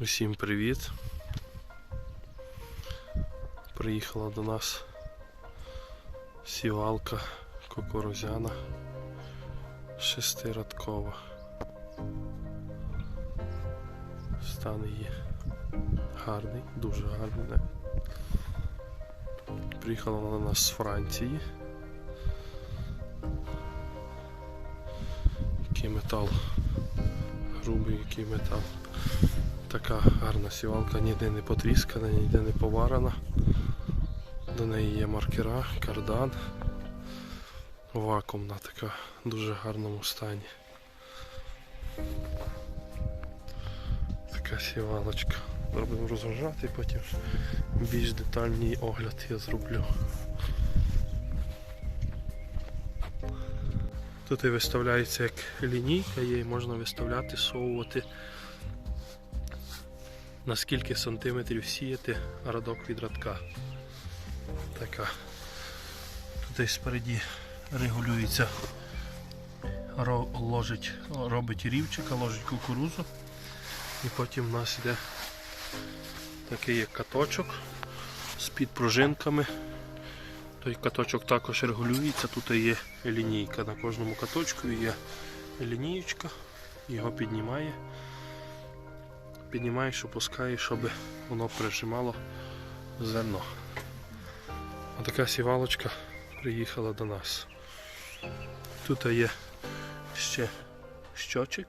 Усім привіт. Приїхала до нас сівалка кукурузяна шестирадкова. Стан її гарний, дуже гарний. Приїхала вона до нас з Франції. Який метал, грубий який метал. Така гарна сівалка, ніде не потріскана, ніде не поварена. До неї є маркера, кардан. Вакуумна така в дуже гарному стані. Така сівалочка. Зробимо розгружати, потім більш детальний огляд я зроблю. Тут і виставляється як лінійка, її можна виставляти, совувати на скільки сантиметрів сіяти радок від радка. Така. Тут спереді регулюється, ложить, робить рівчика, ложить кукурузу. І потім в нас йде такий як каточок з підпружинками. Той каточок також регулюється, тут є лінійка. На кожному каточку є лінієчка, його піднімає піднімаєш, опускаєш, щоб воно прижимало зерно. Отака сівалочка приїхала до нас. Тут є ще щочик,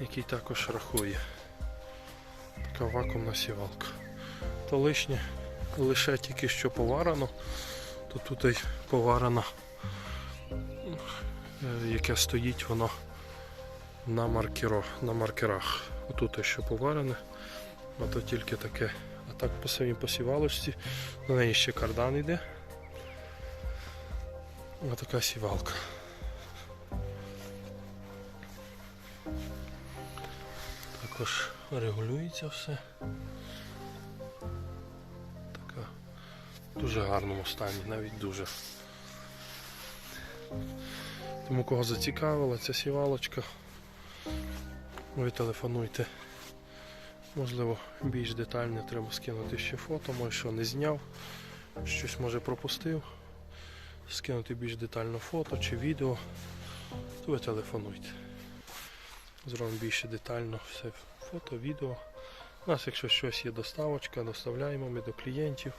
який також рахує. Така вакуумна сівалка. То лишнє лише тільки що поварено, то тут поварено, е, яке стоїть воно на, маркеро, на маркерах. Отут ще поварене, а то тільки таке. А так по самій посівалочці, на неї ще кардан йде. Ось така сівалка. Також регулюється все. Така в дуже гарному стані, навіть дуже. Тому кого зацікавила ця сівалочка, ви телефонуйте. Можливо, більш детальне треба скинути ще фото, може що не зняв, щось може пропустив. Скинути більш детально фото чи відео, то ви телефонуйте. Зробимо більше детально все фото, відео. У нас, якщо щось є доставочка, доставляємо ми до клієнтів.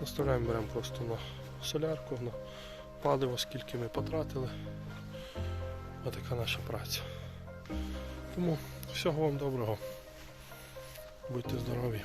Доставляємо, беремо просто на солярку, на паливо, скільки ми потратили. Ось така наша праця. Тому всього вам доброго. Будьте здорові.